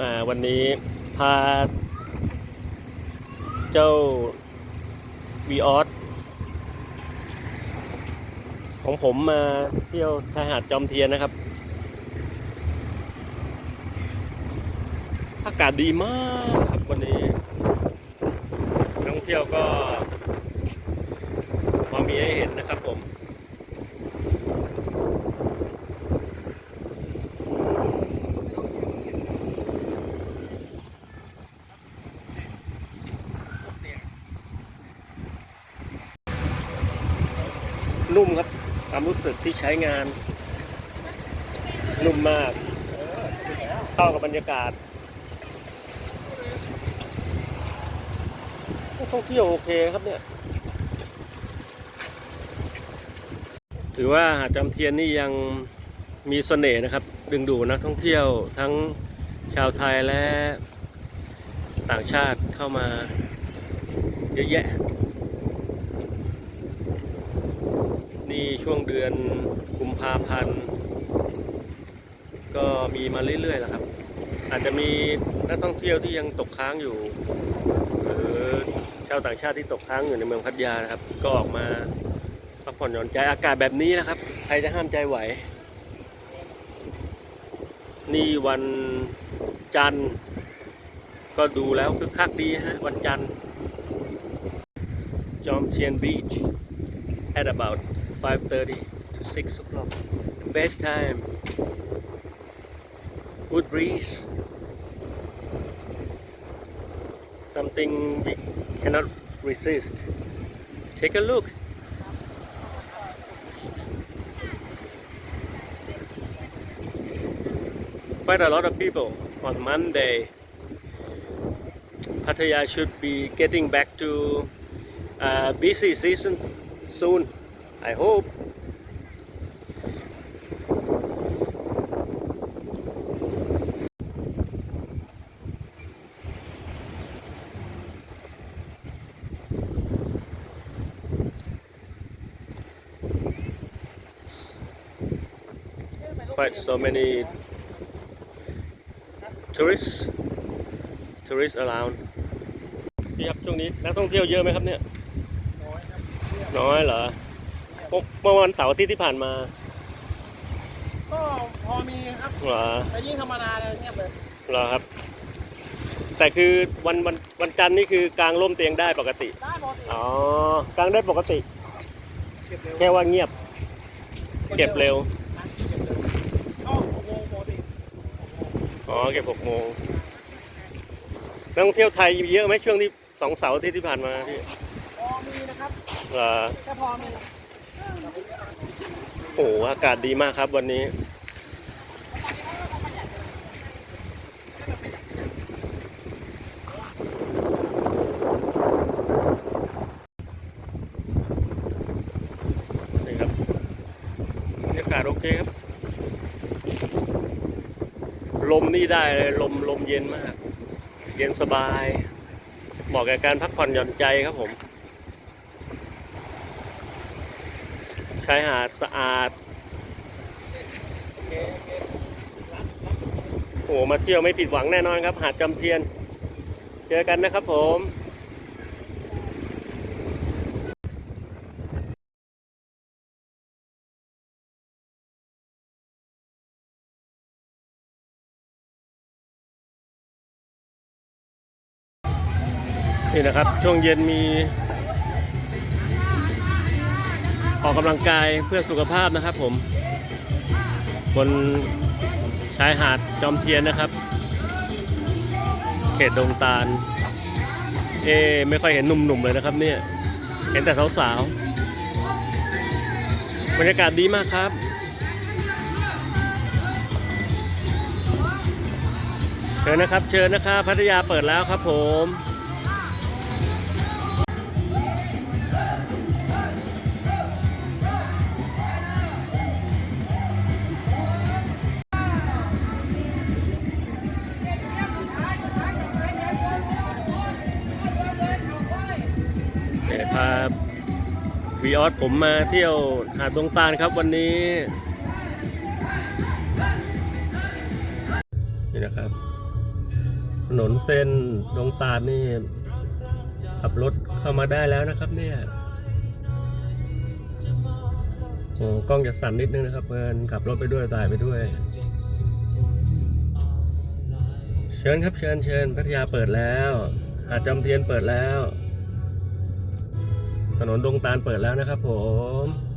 มาวันนี้พา เจ้าวีออสของผมมาเที่ยวชายหาดจอมเทียนนะครับ อากาศดีมากครับวันนี้นักท่องเที่ยวก็พอมีให้เห็นนะครับผม นุ่มครับ ความรู้สึกที่ใช้งาน นุ่มมาก เข้ากับบรรยากาศท่องเที่ยวโอเคครับเนี่ย ถือว่าหาดจอมเทียนนี่ยังมีเสน่ห์นะครับ ดึงดูดนักท่องเที่ยวทั้งชาวไทยและต่างชาติเข้ามาเยอะแยะ นี่ช่วงเดือนกุมภาพันธ์ ก็มีมาเรื่อยๆแล้วครับ อาจจะมีนักท่องเที่ยวที่ยังตกค้างอยู่ หรือชาวต่างชาติที่ตกค้างอยู่ในเมืองพัทยานะครับ ก็ออกมาพักผ่อนหย่อนใจอากาศแบบนี้นะครับ ใครจะห้ามใจไหว นี่วันจันทร์ ก็ดูแล้วคึกคักดีฮะวันจันทร์จอมเทียนบีช at about 5:30 to 6 o'clock. Best time. Good breeze. Something we cannot resist. Take a look. Quite a lot of people on Monday. Pattaya should be getting back to uh, busy season soon. I hope. Quite so many tourists tourists around พี่ครับช่วงนี้นักท่องเที่ยวเยอะไหมครับเนี่ย น้อยเหรอพวก เมื่อวันเสาร์อาทิตย์ที่ผ่านมาก็พอมีครับเหรอแต่ยิ่งธรรมดาเลยเงียบเลยเหรอครับ แต่คือวันวันวันจันทร์นี่คือกางร่มเตียงได้ปกติ ได้ปกติอ๋อกางได้ปกติเก็บเร็วแค่ว่าเงียบ เก็บเร็วก็หกโมงปกติอ๋อเก็บหกโมงนักท่องเที่ยวไทยเยอะไหมช่วงที่สองเสาร์อาทิตย์ที่ผ่านมาพี่พอมีนะครับเหรอแค่พอมี โอ้โหอากาศดีมากครับวันนี้ นี่ครับบรรยากาศโอเคครับ ลมนี่ได้เลยลมลมเย็นมาก เย็นสบายเหมาะกับการพักผ่อนหย่อนใจครับผม ชายหาดสะอาด โอ้โหมาเที่ยวไม่ผิดหวังแน่นอนครับ หาดจอมเทียน เจอกันนะครับผมนี่นะครับ ช่วงเย็นมี ออกกำลังกายเพื่อสุขภาพนะครับผม บนชายหาดจอมเทียนนะครับ เขตดงตาล เอไม่ค่อยเห็นหนุ่มๆเลยนะครับเนี่ย เห็นแต่สาวๆ บรรยากาศดีมากครับเชิญนะครับ เชิญนะครับ พัทยาเปิดแล้วครับผมาวีออสผมมาเที่ยวหาดตรงตาลครับวันนี้ นี่นะครับ ถนนเส้นดงตาดนี่ ขับรถเข้ามาได้แล้วนะครับเนี่ยโอ้กล้องจะสั่นนิดนึงนะครับเพื่อนขับรถไปด้วยถ่ายไปด้วย เชิญครับเชิญเชิญพัทยาเปิดแล้ว หาดจอมเทียนเปิดแล้ว ถนนดงตาลเปิดแล้วนะครับผม